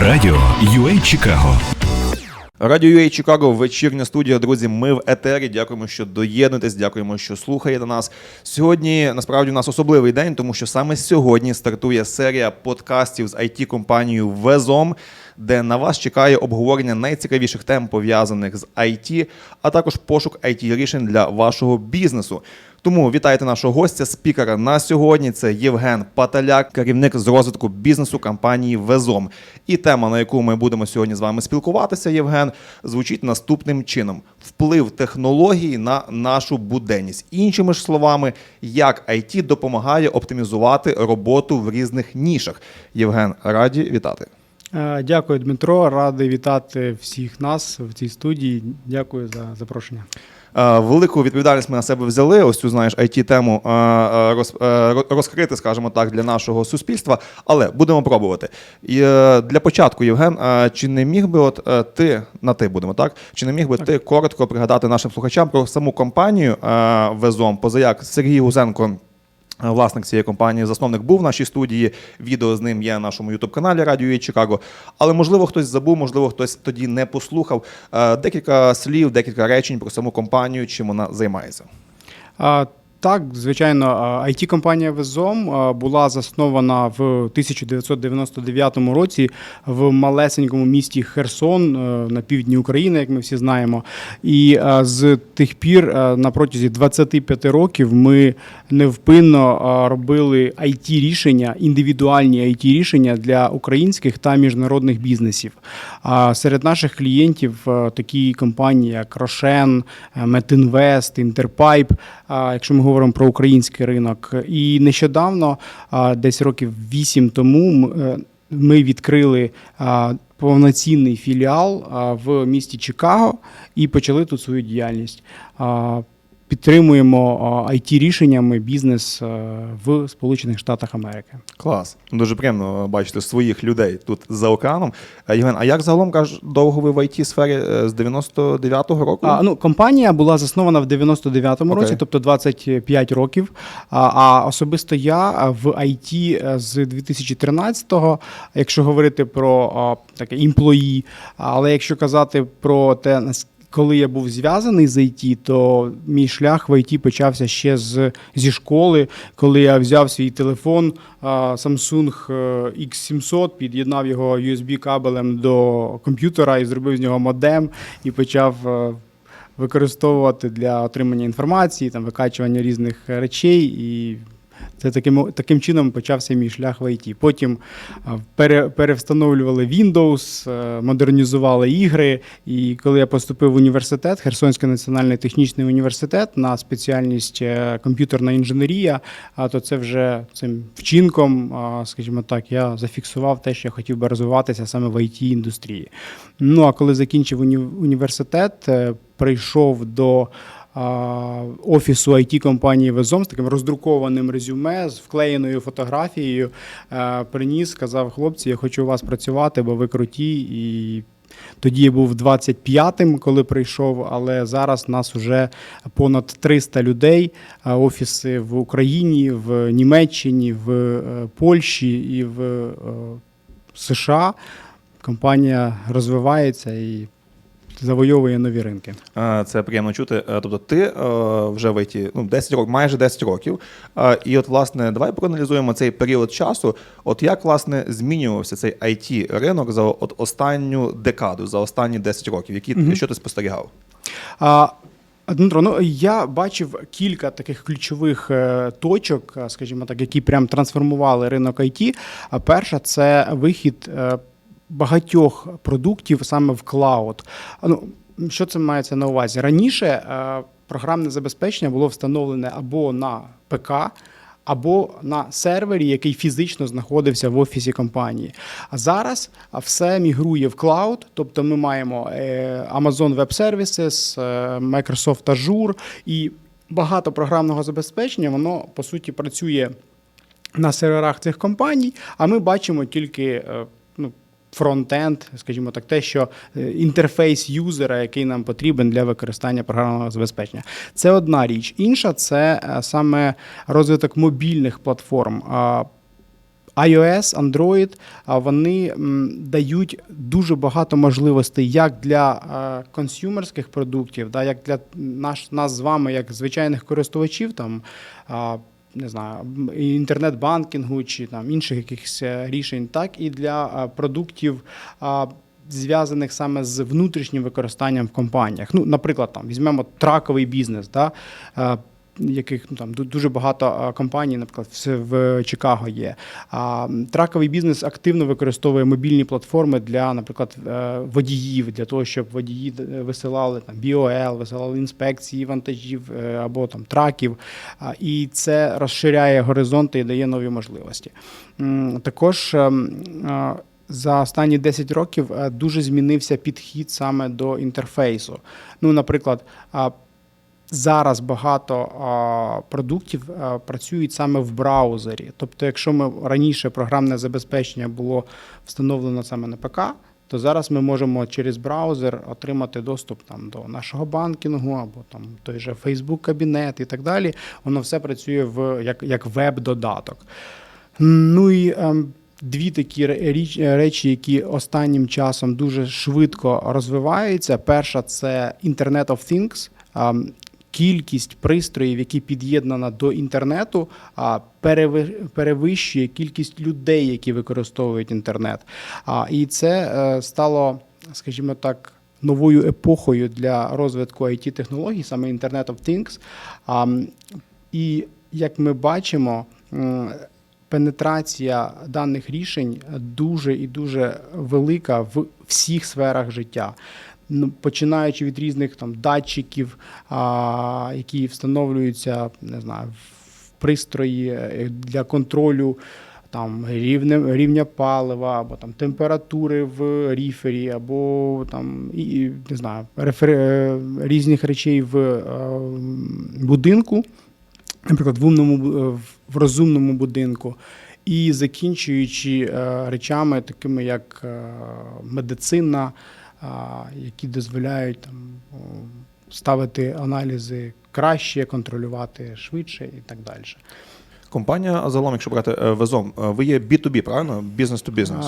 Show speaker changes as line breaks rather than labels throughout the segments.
Радіо UA Чикаго.
Радіо UA Чикаго, вечірня студія. Друзі, ми в етері. Дякуємо, що доєднуєтесь, дякуємо, що слухаєте нас. Сьогодні насправді у нас особливий день, тому що саме сьогодні стартує серія подкастів з it компанією Везом, де на вас чекає обговорення найцікавіших тем пов'язаних з IT, а також пошук it рішень для вашого бізнесу. Тому вітайте нашого гостя, спікера на сьогодні. Це Євген Паталяк, керівник з розвитку бізнесу компанії Везом. І тема, на яку ми будемо сьогодні з вами спілкуватися, Євген, звучить наступним чином: вплив технологій на нашу буденність. Іншими ж словами, як IT допомагає оптимізувати роботу в різних нішах. Євген, раді вітати.
Е, Дякую, Дмитро. Радий вітати всіх нас в цій студії. Дякую за запрошення.
Е, Велику відповідальність ми на себе взяли. Ось цю знаєш it тему е, е, роз, розкрити, скажімо так, для нашого суспільства. Але будемо пробувати. І для початку, Євген, чи не міг би, от ти на ти будемо так? Чи не міг би ти коротко пригадати нашим слухачам про саму компанію Везом? Позаяк Сергій Гузенко. Е, Власник цієї компанії, засновник був в нашій студії. Відео з ним є на нашому ютуб каналі Радіо і Чикаго. Але можливо хтось забув, можливо, хтось тоді не послухав. Е, Декілька слів, декілька речень про саму компанію, чим вона займається.
Так, звичайно, it компанія Везом була заснована в 1999 році в малесенькому місті Херсон е, на півдні України, як ми всі знаємо. І з тих пір на протязі 25 років ми невпинно робили it рішення, індивідуальні it рішення для українських та міжнародних бізнесів. А серед наших клієнтів такі компанії, як Рошен, Метінвест, Інтерпайп, якщо ми говоримо про український ринок. І нещодавно, десь років вісім тому, е, ми відкрили повноцінний філіал в місті Чикаго і почали тут свою діяльність. Підтримуємо it рішеннями бізнес е, в Сполучених Штатах Америки.
Клас. Дуже приємно бачити своїх людей тут за океаном. Е, Євген, а як загалом кажеш, довго ви в it сфері е, з 99-го року?
А, ну, компанія була заснована в 99-му
Окей.
році, тобто 25 років. А, а особисто я в IT з 2013-го, якщо говорити про таке імплої, але якщо казати про те, нас- коли я був зв'язаний з IT, то мій шлях в IT почався ще з, зі школи, коли я взяв свій телефон Samsung е, X700, під'єднав його USB кабелем до комп'ютера і зробив з нього модем і почав е, використовувати для отримання інформації, там викачування різних речей. І це таким, таким чином почався мій шлях в IT. Потім пере, перевстановлювали Windows, е, модернізували ігри. І коли я поступив в університет, Херсонський національний технічний університет на спеціальність е, комп'ютерна інженерія, а то це вже цим вчинком, скажімо так, я зафіксував те, що я хотів би розвиватися саме в it індустрії. Ну а коли закінчив уні- університет, е, прийшов до офісу it компанії Везом з таким роздрукованим резюме з вклеєною фотографією. е, Приніс, сказав, хлопці, я хочу у вас працювати, бо ви круті. І тоді я був 25-м, коли прийшов, але зараз нас вже понад 300 людей. Офіси в Україні, в Німеччині, в е, Польщі і в е, США. Компанія розвивається і завойовує нові ринки.
Це приємно чути. Е, Тобто, ти е, вже в IT, ну, 10 років, майже 10 років. І от, власне, давай проаналізуємо цей період часу. От як, власне, змінювався цей it ринок за от останню декаду, за останні 10 років? Які що ти спостерігав?
А, Дмитро, ну я бачив кілька таких ключових е, точок, скажімо так, які прям трансформували ринок IT. А перша це вихід багатьох продуктів саме в клауд. Ну, що це мається на увазі? Раніше е, програмне забезпечення було встановлене або на ПК. Або на сервері, який фізично знаходився в офісі компанії. А зараз все мігрує в клауд, тобто ми маємо е, Amazon Web Services, е, Microsoft Azure і багато програмного забезпечення, воно по суті працює на серверах цих компаній, а ми бачимо тільки ну, фронтенд, скажімо так, те, що е, інтерфейс юзера, який нам потрібен для використання програмного забезпечення. Це одна річ. Інша це е, саме розвиток мобільних платформ. iOS, Android, вони дають дуже багато можливостей як для е, консюмерських продуктів, да, як для наш, нас з вами, як звичайних користувачів, там, не знаю, інтернет-банкінгу чи там інших якихось е, рішень, так і для е, продуктів. Зв'язаних саме з внутрішнім використанням в компаніях. Ну, наприклад, там візьмемо траковий бізнес, да, е, яких ну, там дуже багато компаній, наприклад, в, Чикаго є. А траковий бізнес активно використовує мобільні платформи для, наприклад, е, водіїв, для того, щоб водії е, висилали там BOL, висилали інспекції вантажів е, або там траків. І це розширяє горизонти і дає нові можливості. Також за останні 10 років дуже змінився підхід саме до інтерфейсу. Ну, наприклад, зараз багато а, продуктів а, працюють саме в браузері. Тобто, якщо ми раніше програмне забезпечення було встановлено саме на ПК, то зараз ми можемо через браузер отримати доступ там до нашого банкінгу або там той же Facebook кабінет і так далі. Воно все працює в як, як веб-додаток. Ну і ем, дві такі речі, які останнім часом дуже швидко розвиваються. Перша це Internet of Things. Кількість пристроїв, які під'єднана до інтернету, а, перевищує кількість людей, які використовують інтернет. А, І це е, стало, скажімо так, новою епохою для розвитку it технологій саме Internet of Things. І як ми бачимо, пенетрація даних рішень дуже і дуже велика в всіх сферах життя. Ну, починаючи від різних там датчиків, а, які встановлюються, не знаю, в пристрої е, для контролю там рівня, рівня палива, або там температури в ріфері, або там і, не знаю, рефер... е, різних речей в е, будинку, наприклад, в умному в розумному будинку. І закінчуючи речами, такими як медицина, а, які дозволяють там ставити аналізи краще, контролювати швидше і так далі.
Компанія загалом, якщо брати е, везом, е, ви є B2B, правильно? Бізнес to бізнес.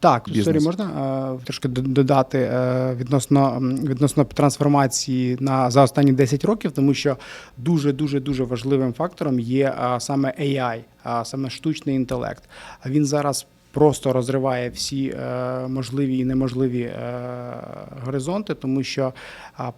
Так, сорі, можна а, трошки додати е, відносно, відносно трансформації на за останні 10 років, тому що дуже дуже дуже важливим фактором є а, саме AI, а саме штучний інтелект. А він зараз просто розриває всі е, можливі і неможливі е, горизонти, тому що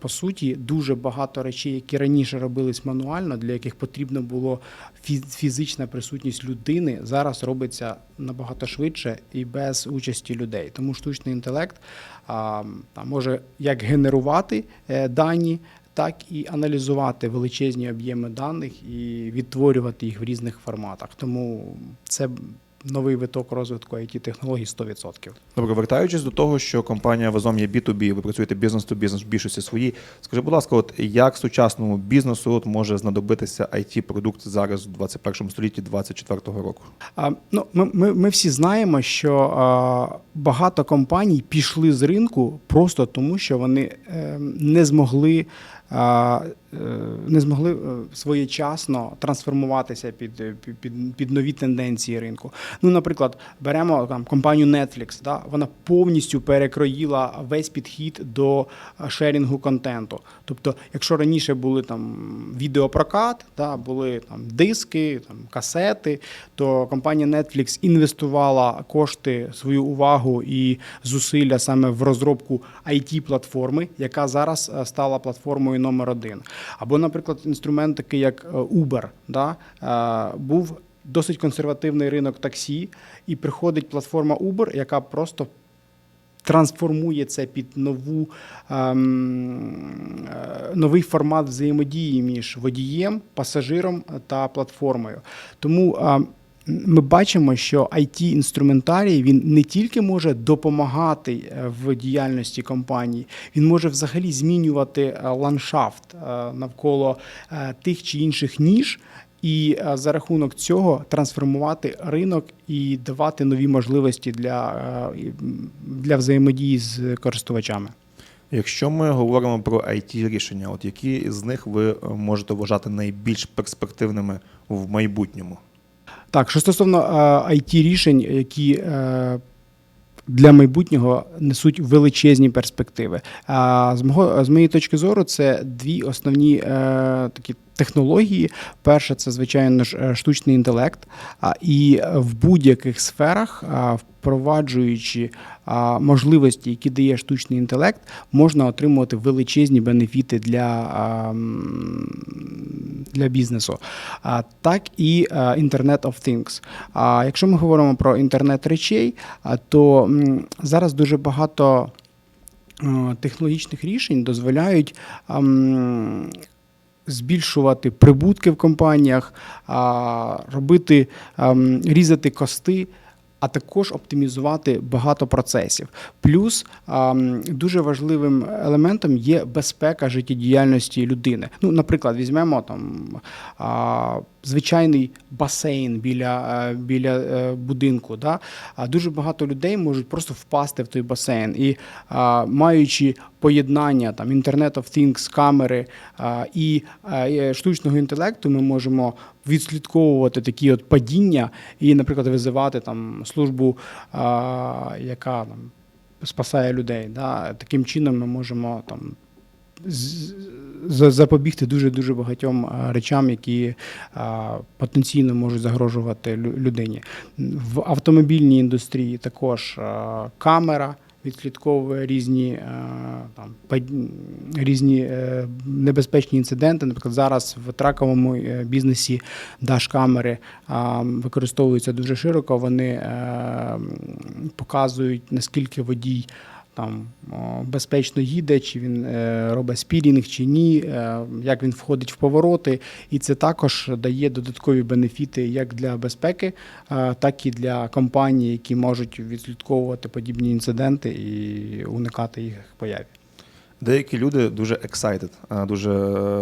по суті дуже багато речей, які раніше робились мануально, для яких потрібно було фі- фізична присутність людини, зараз робиться набагато швидше і без участі людей. Тому штучний інтелект може як генерувати е, дані. Так і аналізувати величезні об'єми даних і відтворювати їх в різних форматах. Тому це новий виток розвитку it технологій 100%.
Добре, вертаючись до того, що компанія Везом є B2B, ви працюєте бізнес to бізнес в більшості своїй. Скажи, будь ласка, от як сучасному бізнесу от може знадобитися it продукт зараз у 21 столітті 24 року?
А, ну, ми, ми, ми всі знаємо, що а, багато компаній пішли з ринку просто тому, що вони е, не змогли. Е, Не змогли е, своєчасно трансформуватися під, е, під, під, нові тенденції ринку. Ну, наприклад, беремо там компанію Netflix, да, вона повністю перекроїла весь підхід до шерінгу контенту. Тобто, якщо раніше були там відеопрокат, да, були там диски, там касети, то компанія Netflix інвестувала кошти, свою увагу і зусилля саме в розробку it платформи яка зараз стала платформою номер один. Або, наприклад, інструмент такий, як е, Uber, да, е, був досить консервативний ринок таксі, і приходить платформа Uber, яка просто трансформує це під нову, ем, е, новий формат взаємодії між водієм, пасажиром та платформою. Тому ем, ми бачимо, що it інструментарій він не тільки може допомагати е, в діяльності компанії, він може взагалі змінювати е, ландшафт е, навколо тих чи інших ніж. І за рахунок цього трансформувати ринок і давати нові можливості для, для взаємодії з користувачами.
Якщо ми говоримо про it рішення, от які з них ви можете вважати найбільш перспективними в майбутньому?
Так, що стосовно it рішень, які е, для майбутнього несуть величезні перспективи. А з мого з моєї точки зору, це дві основні е, такі технології. Перша це звичайно ж е, штучний інтелект. І в будь-яких сферах, впроваджуючи можливості, які дає штучний інтелект, можна отримувати величезні бенефіти для, для бізнесу. Так і а, Internet of Things. А якщо ми говоримо про інтернет речей, то зараз дуже багато е, технологічних рішень дозволяють. Збільшувати прибутки в компаніях, робити різати кости, а також оптимізувати багато процесів. Плюс дуже важливим елементом є безпека життєдіяльності людини. Ну, наприклад, візьмемо там звичайний басейн біля, е, біля е, будинку. Да? Дуже багато людей можуть просто впасти в той басейн. І маючи поєднання там Internet of Things, камери і і штучного інтелекту, ми можемо відслідковувати такі от падіння і, наприклад, визивати там службу, яка там спасає людей. Да? Таким чином ми можемо там. Запобігти дуже дуже багатьом речам, які потенційно можуть загрожувати лю- людині. В автомобільній індустрії також камера відслідковує різні, там, різні е, небезпечні інциденти. Наприклад, зараз в траковому е, бізнесі даш-камери використовуються дуже широко. Вони е, показують, наскільки водій. Там безпечно їде, чи він е, робить спірінг, чи ні, е, як він входить в повороти, і це також дає додаткові бенефіти як для безпеки, е, так і для компаній, які можуть відслідковувати подібні інциденти і уникати їх появі.
Деякі люди дуже excited, дуже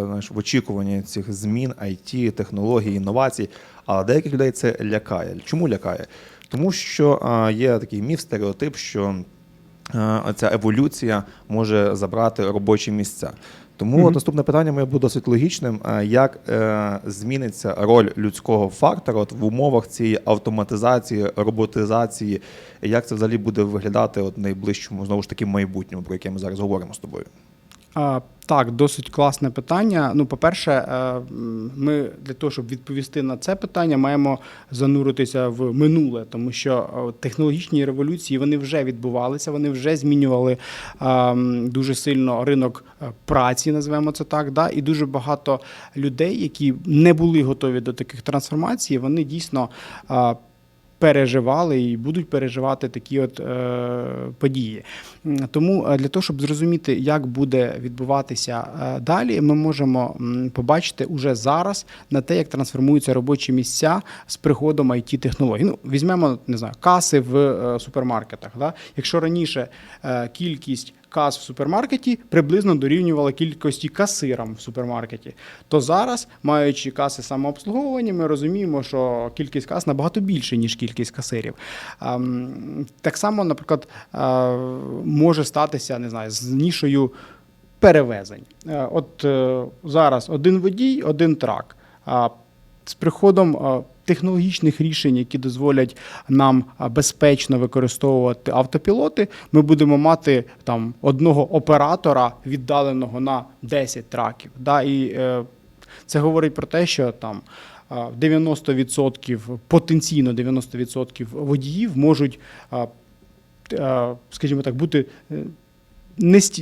знаєш, в очікуванні цих змін, IT, технологій, інновацій. А деяких людей це лякає. Чому лякає? Тому що є такий міф, стереотип, що ця еволюція може забрати робочі місця. Тому
mm
-hmm. наступне питання моє буде досить логічним. Як е, зміниться роль людського фактора от в умовах цієї автоматизації, роботизації? Як це взагалі буде виглядати от в найближчому знову ж таки майбутньому, про яке ми зараз говоримо з тобою?
Так, досить класне питання. Ну, по-перше, е, ми для того, щоб відповісти на це питання, маємо зануритися в минуле, тому що е, технологічні революції вони вже відбувалися, вони вже змінювали дуже сильно ринок е, праці, називаємо це так. Да? І дуже багато людей, які не були готові до таких трансформацій, вони дійсно. Переживали і будуть переживати такі от е, події. Тому е, для того, щоб зрозуміти, як буде відбуватися е, далі, ми можемо побачити уже зараз на те, як трансформуються робочі місця з приходом it технологій. Ну, візьмемо не знаю, каси в е, супермаркетах. Да? Якщо раніше кількість кас в супермаркеті приблизно дорівнювала кількості касирам в супермаркеті, то зараз, маючи каси самообслуговування, ми розуміємо, що кількість кас набагато більше, ніж кількість касирів. Ем, Так само, наприклад, е, може статися не знаю, з нішою перевезень. Е, От е, зараз один водій, один трак. З приходом технологічних рішень, які дозволять нам безпечно використовувати автопілоти, ми будемо мати там одного оператора віддаленого на 10 траків. Да? І е, це говорить про те, що там. е, 90% потенційно 90% водіїв можуть, скажімо так, бути е,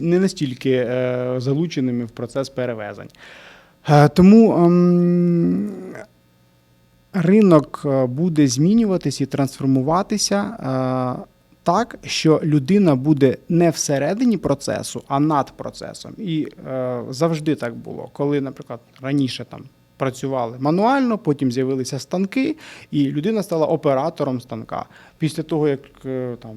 не настільки е, залученими в процес перевезень. Тому ем, ринок е, буде змінюватися і трансформуватися е, так, що людина буде не всередині процесу, а над процесом. І е, завжди так було. Коли, наприклад, раніше там. Працювали мануально, потім з'явилися станки, і людина стала оператором станка. Після того, як там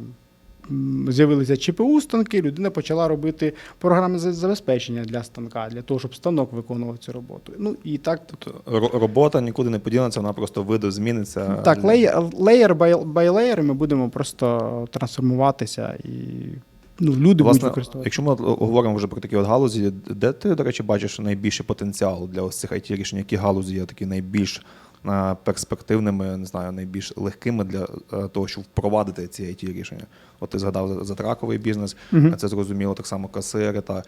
з'явилися ЧПУ станки, людина почала робити програми за- забезпечення для станка, для того, щоб станок виконував цю роботу. Ну і так
Ро- Робота нікуди не поділиться, вона просто видозміниться.
так, леєр, бай, леєр ми будемо просто трансформуватися і ну, люди будуть використовувати.
якщо ми говоримо вже про такі от галузі, де ти, до речі, бачиш найбільший потенціал для ось цих it рішень, які галузі є такі найбільш перспективними, не знаю, найбільш легкими для е, того, щоб впровадити ці it рішення? От ти згадав за, за бізнес,
Мгм.
це зрозуміло, так само касири. Та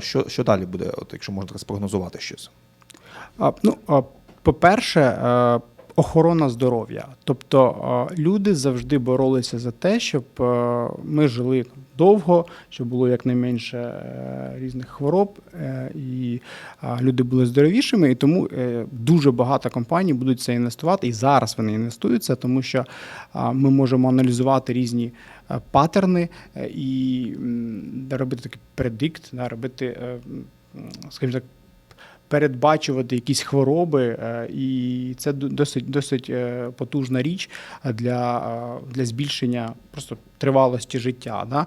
що, що далі буде, от якщо можна спрогнозувати щось?
А, Ну, а, по-перше, е, охорона здоров'я. Тобто е, люди завжди боролися за те, щоб е, ми жили довго, щоб було якнайменше е, різних хвороб, е, і люди були здоровішими. І тому е, дуже багато компаній будуть це інвестувати, і зараз вони інвестуються, тому що ми можемо аналізувати різні паттерни і робити такий предикт, робити, скажімо так передбачувати якісь хвороби, е, і це досить досить е, потужна річ для, е, для збільшення просто тривалості життя. Да?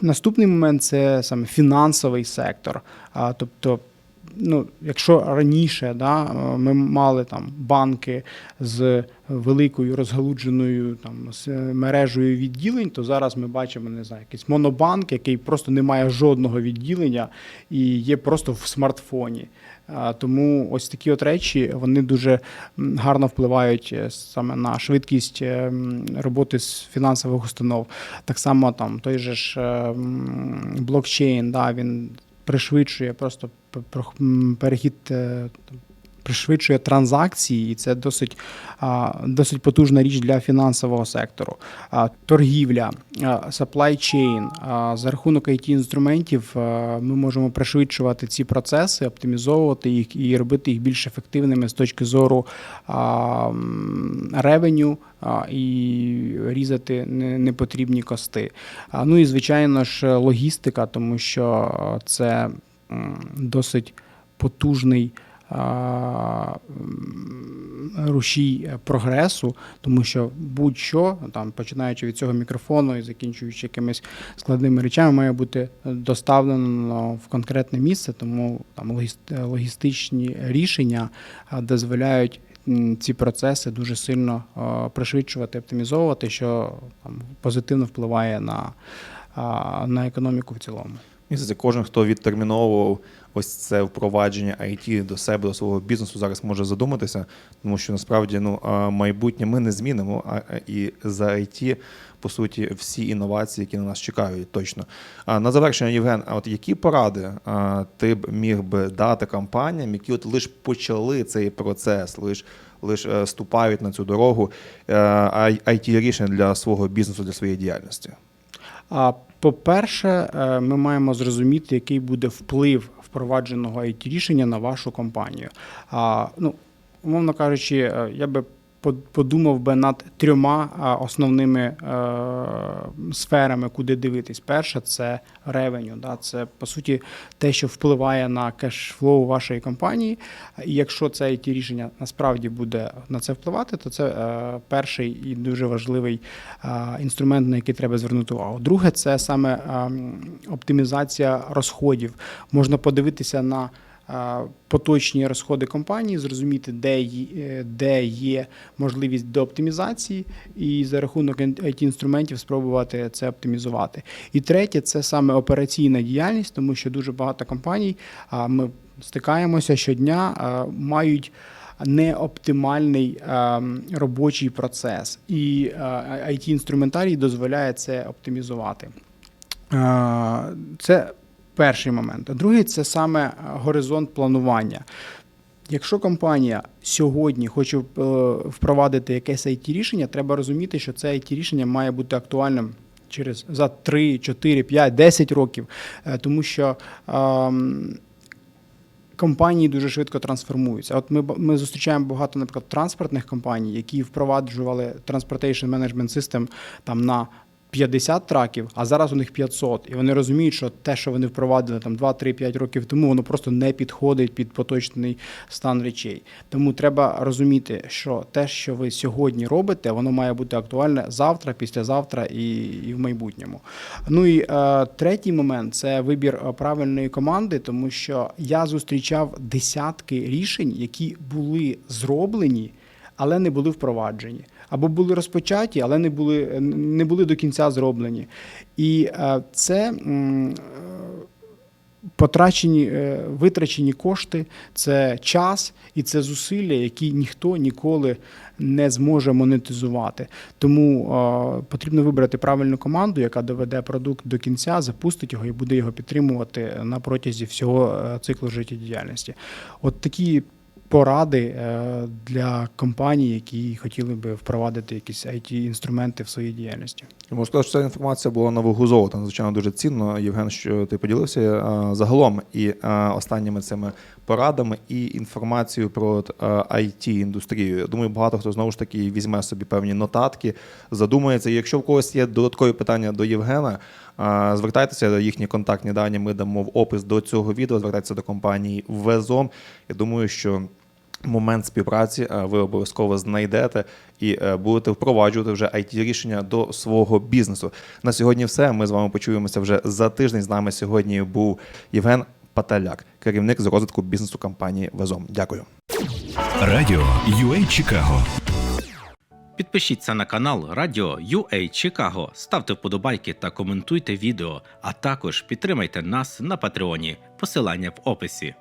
Наступний момент це саме фінансовий сектор. Тобто, ну, якщо раніше да, ми мали там банки з великою розгалудженою там з мережею відділень, то зараз ми бачимо не знаю, якийсь монобанк, який просто не має жодного відділення і є просто в смартфоні. Тому ось такі от речі вони дуже гарно впливають е, саме на швидкість е, роботи з фінансових установ. Так само там той же ж е, блокчейн, да, він пришвидшує просто перехід. е, Пришвидшує транзакції, і це досить, досить потужна річ для фінансового сектору. Торгівля, supply chain. За рахунок it інструментів ми можемо пришвидшувати ці процеси, оптимізовувати їх і робити їх більш ефективними з точки зору ревеню і різати не- непотрібні кости. Ну і звичайно ж логістика, тому що це досить потужний. Рушій прогресу, тому що будь-що, там починаючи від цього мікрофону і закінчуючи якимись складними речами, має бути доставлено в конкретне місце, тому там логіст- логістичні рішення дозволяють ці процеси дуже сильно пришвидшувати, оптимізовувати, що там позитивно впливає на, на економіку в цілому.
Здається, кожен, хто відтерміновував ось це впровадження IT до себе, до свого бізнесу, зараз може задуматися, тому що насправді ну, майбутнє ми не змінимо, а а і за IT, по суті, всі інновації, які на нас чекають, точно. А на завершення, Євген, а от які поради а, ти б міг би дати компаніям, які от лише почали цей процес, лише лиш е, ступають на цю дорогу е, it рішення для свого бізнесу, для своєї діяльності?
А по-перше, е, ми маємо зрозуміти, який буде вплив впровадженого it рішення на вашу компанію. А, ну, умовно кажучи, е, я би подумав би над трьома основними е, сферами, куди дивитись. Перша це ревеню. Да? Це по суті те, що впливає на кешфлоу вашої компанії. І якщо це it рішення насправді буде на це впливати, то це е, перший і дуже важливий е, інструмент, на який треба звернути увагу. Друге, це саме е, оптимізація розходів. Можна подивитися на поточні розходи компанії, зрозуміти, де, е, де є можливість до оптимізації, і за рахунок it інструментів спробувати це оптимізувати. І третє, це саме операційна діяльність, тому що дуже багато компаній ми стикаємося щодня, мають неоптимальний ем, робочий процес, і it інструментарій дозволяє це оптимізувати. Е, Це перший момент. А другий це саме е, горизонт планування. Якщо компанія сьогодні хоче е, впровадити якесь it рішення, треба розуміти, що це it рішення має бути актуальним через за 3, 4, 5, 10 років, Е, тому що. ем, Компанії дуже швидко трансформуються. От ми, ми зустрічаємо багато, наприклад, транспортних компаній, які впроваджували Management System там на 50 траків, а зараз у них 500. І вони розуміють, що те, що вони впровадили там 2-3-5 років тому, воно просто не підходить під поточний стан речей. Тому треба розуміти, що те, що ви сьогодні робите, воно має бути актуальне завтра, післязавтра і, і в майбутньому. Ну і е, третій момент це вибір е, правильної команди, тому що я зустрічав десятки рішень, які були зроблені. Але не були впроваджені, або були розпочаті, але не були, не були до кінця зроблені. І е, це е, Потрачені, е, витрачені кошти це час і це зусилля, які ніхто ніколи не зможе монетизувати. Тому потрібно вибрати правильну команду, яка доведе продукт до кінця, запустить його і буде його підтримувати на протязі всього циклу життєдіяльності. От такі поради е, для компаній, які хотіли би впровадити якісь it інструменти в своїй діяльності.
Можу що ця інформація була на вагу золота. Звичайно, дуже цінно. Євген, що ти поділився е, загалом і е, останніми цими порадами і інформацією про it індустрію. Я думаю, багато хто знову ж таки візьме собі певні нотатки, задумається. Якщо в когось є додаткові питання до Євгена, звертайтеся їхні контактні дані. Ми дамо в опис до цього відео. Звертайтеся до компанії Везом. Я думаю, що. Момент співпраці е, ви обов'язково знайдете і е, будете впроваджувати вже it рішення до свого бізнесу. На сьогодні все. Ми з вами почуємося вже за тиждень. З нами сьогодні був Євген Паталяк, керівник з розвитку бізнесу компанії Везом. Дякую.
Радіо UA Чикаго.
Підпишіться на канал Радіо UA Чикаго, ставте вподобайки та коментуйте відео, а також підтримайте нас на Патреоні. Посилання в описі.